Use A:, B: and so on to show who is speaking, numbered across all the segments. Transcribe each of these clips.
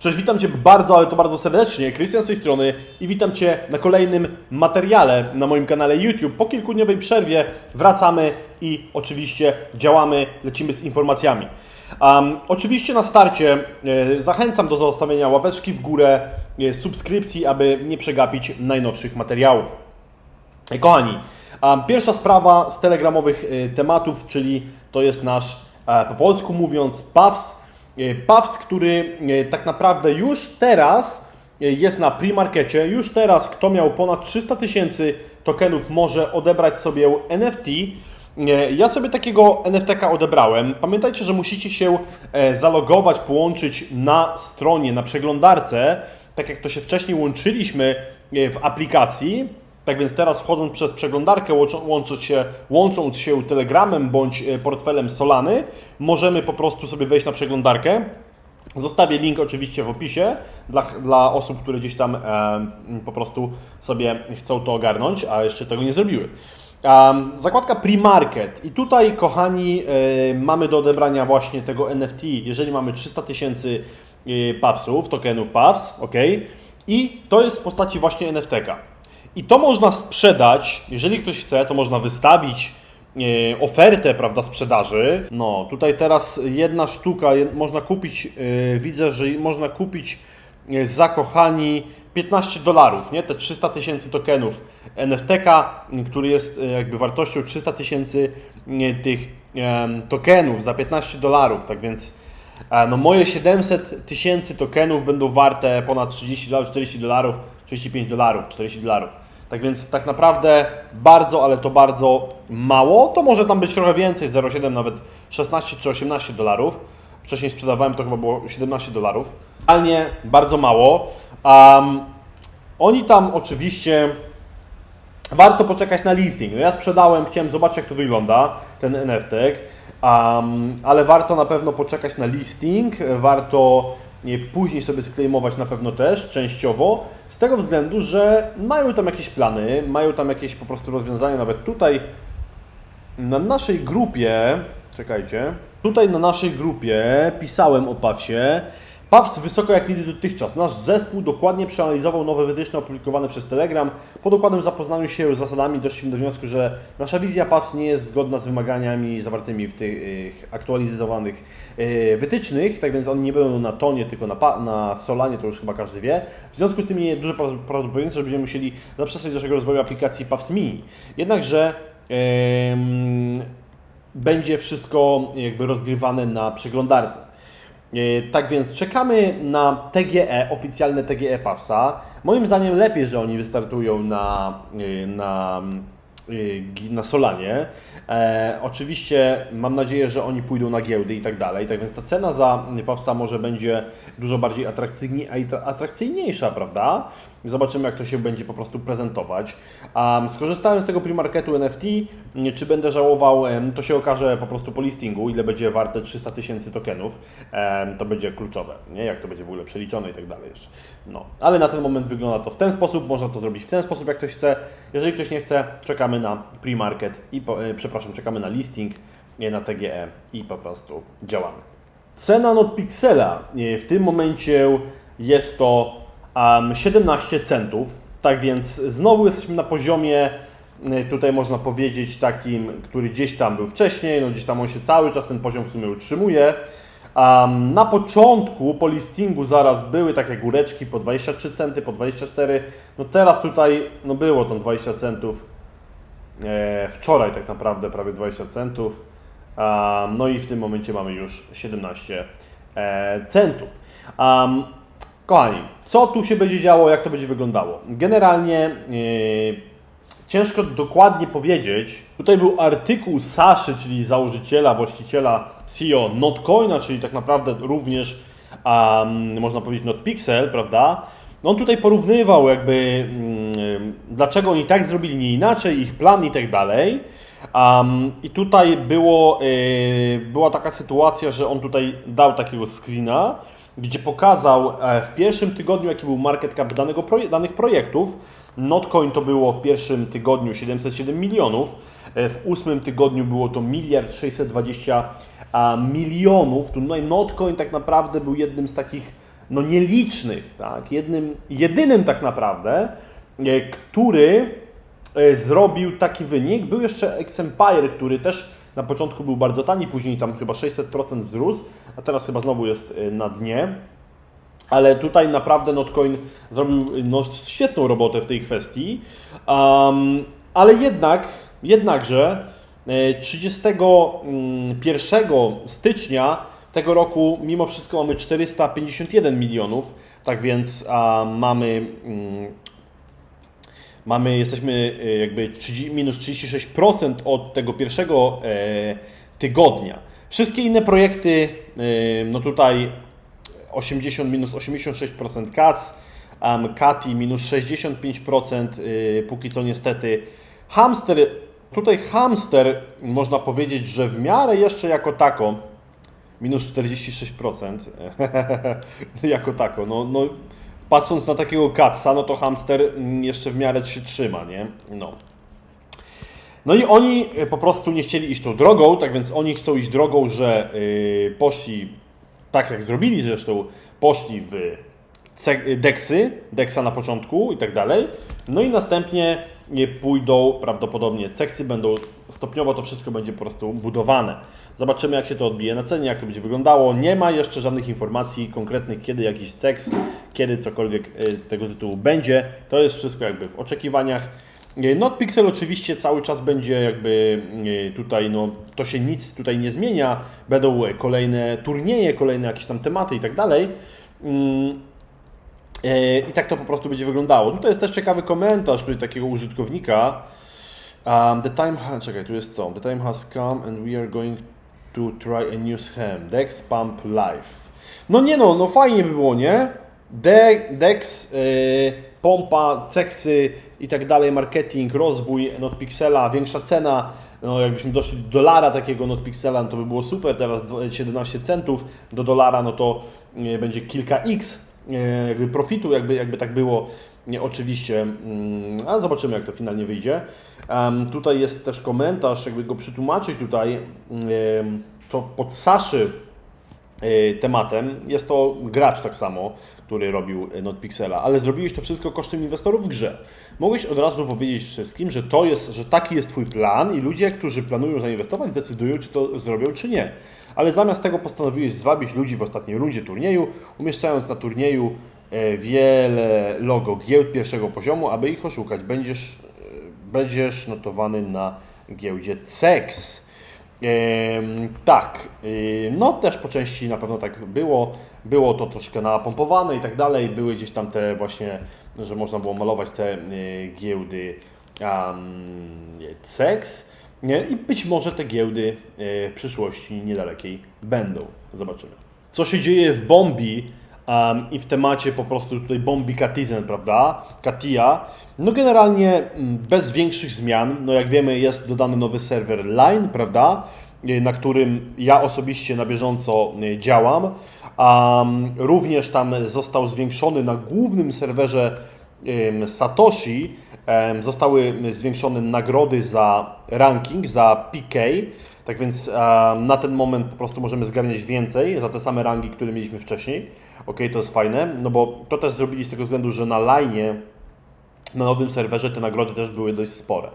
A: Cześć, witam Cię bardzo, ale to bardzo serdecznie. Krystian z tej strony i witam Cię na kolejnym materiale na moim kanale YouTube. Po kilkudniowej przerwie wracamy i oczywiście działamy, lecimy z informacjami. Um, oczywiście na starcie e, zachęcam do zostawienia łapeczki w górę, e, subskrypcji, aby nie przegapić najnowszych materiałów. E, Kochani, a pierwsza sprawa z telegramowych e, tematów, czyli to jest nasz, e, po polsku mówiąc, PAWS. E, PAWS, który e, tak naprawdę już teraz e, jest na pre-markecie. Już teraz kto miał ponad 300 tysięcy tokenów może odebrać sobie NFT. Ja sobie takiego NFT-ka odebrałem. Pamiętajcie, że musicie się zalogować, połączyć na stronie, na przeglądarce, tak jak to się wcześniej łączyliśmy w aplikacji. Tak więc teraz wchodząc przez przeglądarkę, łączą- łącząc się, łącząc się Telegramem bądź e, portfelem Solany, możemy po prostu sobie wejść na przeglądarkę. Zostawię link oczywiście w opisie dla, dla osób, które gdzieś tam e, po prostu sobie chcą to ogarnąć, a jeszcze tego nie zrobiły. Zakładka pre-market i tutaj kochani e, mamy do odebrania właśnie tego NFT, jeżeli mamy 300 tysięcy e, PAWSów, tokenów PAWS, ok? I to jest w postaci właśnie NFT-ka. I to można sprzedać, jeżeli ktoś chce, to można wystawić e, ofertę, prawda, sprzedaży. No, tutaj teraz jedna sztuka, można kupić, e, widzę, że można kupić e, za kochani 15 dolarów, nie? Te 300 tysięcy tokenów NFT-ka, m, który jest jakby wartością 300 tysięcy tych tokenów za 15 dolarów, tak więc no moje 700 tysięcy tokenów będą warte ponad 30 dolarów, 40 dolarów, 35 dolarów, 40 dolarów. Tak więc tak naprawdę bardzo, ale to bardzo mało. To może tam być trochę więcej, 0,7 nawet 16 czy 18 dolarów. Wcześniej sprzedawałem to chyba było 17 dolarów. Realnie bardzo mało. Um, oni tam oczywiście warto poczekać na listing. No ja sprzedałem, chciałem zobaczyć jak to wygląda, ten NFT, um, ale warto na pewno poczekać na listing, warto później sobie sklejmować na pewno też, częściowo, z tego względu, że mają tam jakieś plany, mają tam jakieś po prostu rozwiązania, nawet tutaj na naszej grupie, czekajcie, tutaj na naszej grupie pisałem o PAWSie. PAWS wysoko jak nigdy dotychczas. Nasz zespół dokładnie przeanalizował nowe wytyczne opublikowane przez Telegram. Po dokładnym zapoznaniu się z zasadami doszliśmy do wniosku, że nasza wizja PAWS nie jest zgodna z wymaganiami zawartymi w tych aktualizowanych e, wytycznych, tak więc oni nie będą na tonie, tylko na, na Solanie, to już chyba każdy wie. W związku z tym jest duże prawdopodobieństwo, że będziemy musieli zaprzestać naszego rozwoju aplikacji PAWS Mini. Jednakże em, będzie wszystko jakby rozgrywane na przeglądarce. E, Tak więc czekamy na TGE, oficjalne TGE PAWSA. Moim zdaniem lepiej, że oni wystartują na, e, na, e, na Solanie. E, oczywiście mam nadzieję, że oni pójdą na giełdy i tak dalej. Tak więc ta cena za PAWSA może będzie dużo bardziej atrakcyjniejsza, prawda? Zobaczymy, jak to się będzie po prostu prezentować. Um, skorzystałem z tego premarketu NFT. Czy będę żałował, to się okaże po prostu po listingu, ile będzie warte 300 tysięcy tokenów. Em, To będzie kluczowe, nie? jak to będzie w ogóle przeliczone i tak dalej jeszcze. No, ale na ten moment wygląda to w ten sposób, można to zrobić w ten sposób, jak ktoś chce. Jeżeli ktoś nie chce, czekamy na premarket i, po, e, przepraszam, czekamy na listing, nie na TGE i po prostu działamy. Cena NotPixela e, w tym momencie jest to um, 17 centów. Tak więc znowu jesteśmy na poziomie, tutaj można powiedzieć takim, który gdzieś tam był wcześniej, no gdzieś tam on się cały czas ten poziom w sumie utrzymuje. Na początku po listingu zaraz były takie góreczki po 23 centy, po 24. No teraz tutaj no było tam 20 centów. E, wczoraj tak naprawdę prawie 20 centów. No i w tym momencie mamy już 17 e, centów. Kochani, co tu się będzie działo, jak to będzie wyglądało? Generalnie e, ciężko dokładnie powiedzieć. Tutaj był artykuł Saszy, czyli założyciela, właściciela CEO Notcoina, czyli tak naprawdę również um, można powiedzieć NotPixel, prawda? On tutaj porównywał jakby mm, dlaczego oni tak zrobili, nie inaczej, ich plan i tak dalej. Um, I tutaj było, yy, była taka sytuacja, że on tutaj dał takiego screena, gdzie pokazał e, w pierwszym tygodniu, jaki był market cap danego proje danych projektów. Notcoin to było w pierwszym tygodniu 707 milionów, e, w ósmym tygodniu było to miliard 620 a, milionów. Tutaj Notcoin tak naprawdę był jednym z takich no nielicznych, tak? Jednym, jedynym tak naprawdę, e, który zrobił taki wynik. Był jeszcze X-Empire, który też na początku był bardzo tani, później tam chyba 600% wzrósł, a teraz chyba znowu jest e, na dnie. Ale tutaj naprawdę Notcoin zrobił no, świetną robotę w tej kwestii. Um, ale jednak, jednakże e, 31 stycznia tego roku mimo wszystko mamy 451 milionów, tak więc mamy mm, mamy, jesteśmy e, jakby 30, minus 36% od tego pierwszego e, tygodnia. Wszystkie inne projekty, e, no tutaj 80 minus 86% CAC, um, Kati minus 65%, y, póki co niestety. Hamster, tutaj hamster można powiedzieć, że w miarę jeszcze jako tako, minus 46%, jako tako, no, no patrząc na takiego katsa, no to hamster mm, jeszcze w miarę się trzyma, nie? No. No i oni e, po prostu nie chcieli iść tą drogą, tak więc oni chcą iść drogą, że yy, poszli, tak jak zrobili zresztą, poszli w deksy, deksa na początku i tak dalej. No i następnie nie pójdą prawdopodobnie ceksy, będą stopniowo to wszystko będzie po prostu budowane. Zobaczymy jak się to odbije na cenie, jak to będzie wyglądało. Nie ma jeszcze żadnych informacji konkretnych, kiedy jakiś ceks, kiedy cokolwiek y, tego tytułu będzie. To jest wszystko jakby w oczekiwaniach. Y, NotPixel oczywiście cały czas będzie jakby y, tutaj, no to się nic tutaj nie zmienia. Będą kolejne turnieje, kolejne jakieś tam tematy i tak dalej. E, I tak to po prostu będzie wyglądało. Tutaj jest też ciekawy komentarz tutaj takiego użytkownika. Um, the time, czekaj, tu jest co? The time has come and we are going to try a new scam. Dex Pump Live. No nie no, no fajnie by było, nie? De, Dex, yy, pompa, ceksy i tak dalej, marketing, rozwój NotPixela, większa cena. No jakbyśmy doszli do dolara takiego NotPixela, no to by było super. Teraz 17 centów do dolara, no to yy, będzie kilka x jakby profitu, jakby, jakby tak było. Nie, oczywiście, mm, a zobaczymy jak to finalnie wyjdzie. Em, tutaj jest też komentarz, jakby go przetłumaczyć tutaj, em, to pod Saszy tematem. Jest to gracz tak samo, który robił y, NotPixela, ale zrobiłeś to wszystko kosztem inwestorów w grze. Mogłeś od razu powiedzieć wszystkim, że to jest, że taki jest Twój plan i ludzie, którzy planują zainwestować, decydują, czy to zrobią, czy nie. Ale zamiast tego postanowiłeś zwabić ludzi w ostatniej rundzie turnieju, umieszczając na turnieju e, wiele logo giełd pierwszego poziomu, aby ich oszukać. Będziesz, e, będziesz notowany na giełdzie CEX. Tak, ym, no też po części na pewno tak było. Było to troszkę napompowane i tak dalej. Były gdzieś tam te właśnie, że można było malować te y, giełdy. Nie? I być może te giełdy y, w przyszłości niedalekiej będą. Zobaczymy. Co się dzieje w Bombi um, i w temacie po prostu tutaj Bombi Katizen, prawda? Katia. No generalnie mm, bez większych zmian. No jak wiemy jest dodany nowy serwer Line, prawda? Y, Na którym ja osobiście na bieżąco y, działam. Um, również tam został zwiększony na głównym serwerze em, Satoshi zostały zwiększone nagrody za ranking, za PK. Tak więc na ten moment po prostu możemy zgarniać więcej za te same rangi, które mieliśmy wcześniej. Ok, to jest fajne, no bo to też zrobili z tego względu, że na line na nowym serwerze te nagrody też były dość spore.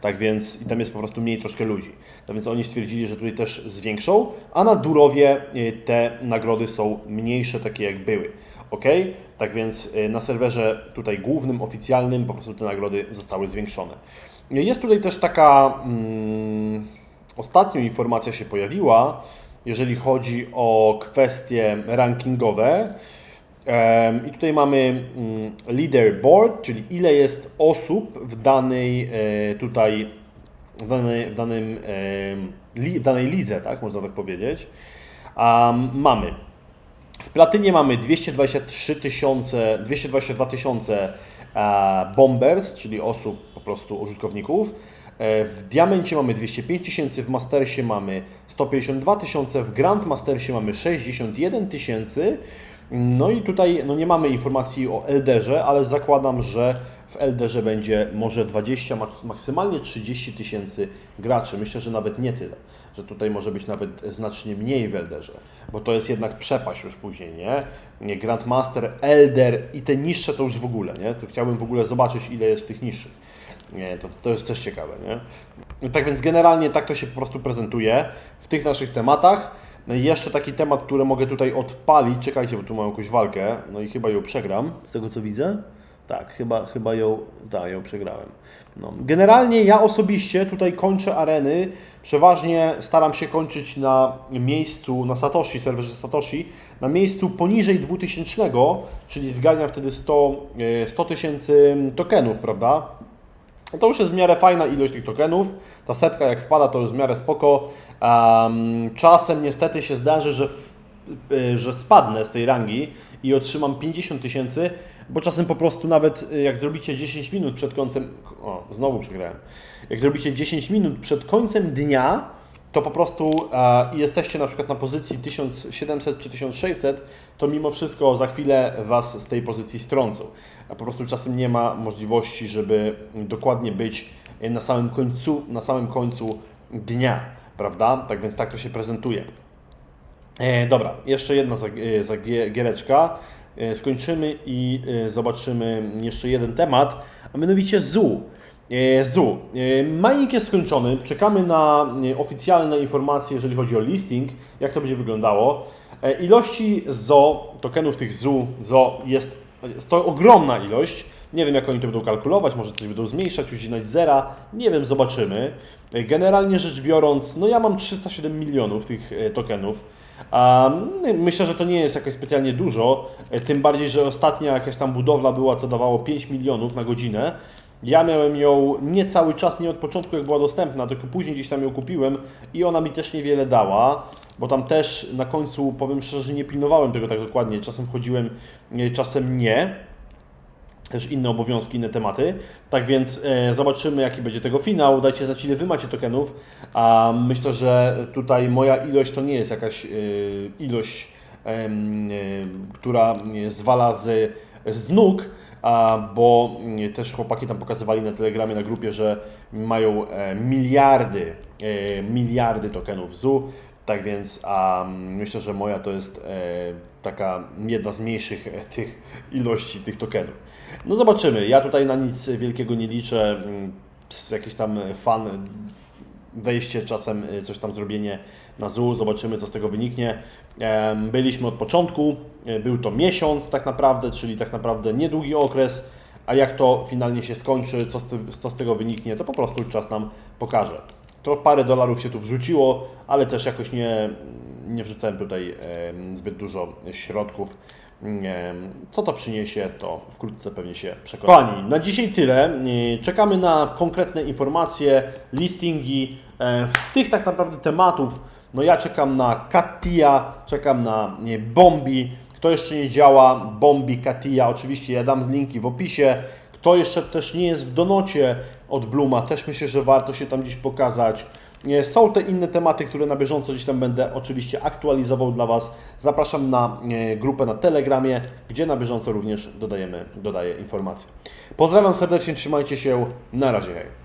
A: Tak więc i tam jest po prostu mniej troszkę ludzi. Tak więc oni stwierdzili, że tutaj też zwiększą, a na Durowie y, te nagrody są mniejsze, takie jak były. Ok? Tak więc y, na serwerze tutaj głównym, oficjalnym po prostu te nagrody zostały zwiększone. Jest tutaj też taka mm, ostatnio informacja się pojawiła, jeżeli chodzi o kwestie rankingowe. I tutaj mamy mm, leaderboard, czyli ile jest osób w danej e, tutaj, w, danej, w, danym, w danej lidze, tak można tak powiedzieć. Mamy w platynie mamy 223 tysiące, 222 tysiące e, bombers, czyli osób po prostu użytkowników. E, W diamencie mamy 205 tysięcy, w mastersie mamy 152 tysiące, w grandmastersie mamy 61 tysięcy. No i tutaj no nie mamy informacji o Elderze, ale zakładam, że w Elderze będzie może 20, mak- maksymalnie 30 tysięcy graczy. Myślę, że nawet nie tyle, że tutaj może być nawet znacznie mniej w Elderze, bo to jest jednak przepaść już później, nie? nie? Grandmaster, Elder i te niższe to już w ogóle, nie? To chciałbym w ogóle zobaczyć, ile jest tych niższych. Nie, to, to jest też ciekawe, nie? No Tak więc generalnie tak to się po prostu prezentuje w tych naszych tematach. No i jeszcze taki temat, który mogę tutaj odpalić. Czekajcie, bo tu mam jakąś walkę. No i chyba ją przegram. Z tego co widzę. Tak, chyba, chyba ją, tak, ją przegrałem. No. Generalnie ja osobiście tutaj kończę areny. Przeważnie staram się kończyć na miejscu, na Satoshi, serwerze Satoshi, na miejscu poniżej 2000, czyli zganiam wtedy 100 e, 100 tysięcy tokenów, prawda? No to już jest w miarę fajna ilość tych tokenów. Ta setka jak wpada to jest w miarę spoko. Em, czasem niestety się zdarzy, że, w, y, że spadnę z tej rangi i otrzymam 50 tysięcy, bo czasem po prostu nawet y, jak zrobicie 10 minut przed końcem... O, znowu przegrałem. Jak zrobicie 10 minut przed końcem dnia, to po prostu e, jesteście na przykład na pozycji 1700 czy 1600, to mimo wszystko za chwilę Was z tej pozycji strącą. A po prostu czasem nie ma możliwości, żeby dokładnie być na samym końcu, na samym końcu dnia, prawda? Tak więc tak to się prezentuje. E, dobra, jeszcze jedna zag- e. E, skończymy i e, zobaczymy jeszcze jeden temat, a mianowicie ZU. E, ZU. E, Mining jest skończony. Czekamy na e, oficjalne informacje, jeżeli chodzi o listing, jak to będzie wyglądało. Ilości ZO, tokenów tych ZU, ZO jest, jest to ogromna ilość. Nie wiem, jak oni to będą kalkulować, może coś będą zmniejszać, ucinać zera. Nie wiem, zobaczymy. Generalnie rzecz biorąc, no ja mam 307 milionów tych tokenów. Myślę, że to nie jest jakoś specjalnie dużo, tym bardziej, że ostatnia jakaś tam budowla była, co dawało 5 milionów na godzinę. Ja miałem ją nie cały czas, nie od początku jak była dostępna, tylko później gdzieś tam ją kupiłem i ona mi też niewiele dała, bo tam też na końcu, powiem szczerze, że nie pilnowałem tego tak dokładnie, czasem wchodziłem, e, czasem nie też inne obowiązki, inne tematy. Tak więc e, zobaczymy, jaki będzie tego finał. Dajcie znać, ile Wy macie tokenów. A myślę, że tutaj moja ilość to nie jest jakaś e, ilość, e, która zwala z, z nóg, bo e, też chłopaki tam pokazywali na Telegramie, na grupie, że mają e, miliardy, e, miliardy tokenów ZU. Tak więc a, myślę, że moja to jest e, taka jedna z mniejszych e, tych ilości tych tokenów. No zobaczymy. Ja tutaj na nic wielkiego nie liczę. Mm, Jakiś tam fan wejście, czasem y, coś tam zrobienie na ZU, zobaczymy co z tego wyniknie. Byliśmy od początku, y, był to miesiąc tak naprawdę, czyli tak naprawdę niedługi okres, a jak to finalnie się skończy, co z, co z tego wyniknie, to po prostu czas nam pokaże. To parę dolarów się tu wrzuciło, ale też jakoś nie, nie wrzucałem tutaj zbyt dużo środków. Co to przyniesie, to wkrótce pewnie się przekonamy. Pani, na dzisiaj tyle. Y, Czekamy na konkretne informacje, listingi. E, Z tych tak naprawdę tematów, no ja czekam na Katia, czekam na Bombi. Kto jeszcze nie działa, Bombi, Katia, oczywiście ja dam linki w opisie. Kto jeszcze też nie jest w donocie od Bluma, też myślę, że warto się tam gdzieś pokazać. Nie, Są te inne tematy, które na bieżąco gdzieś tam będę oczywiście aktualizował dla Was. Zapraszam na e, grupę na Telegramie, gdzie na bieżąco również dodajemy, dodaję informacje. Pozdrawiam serdecznie, trzymajcie się, na razie. Hej.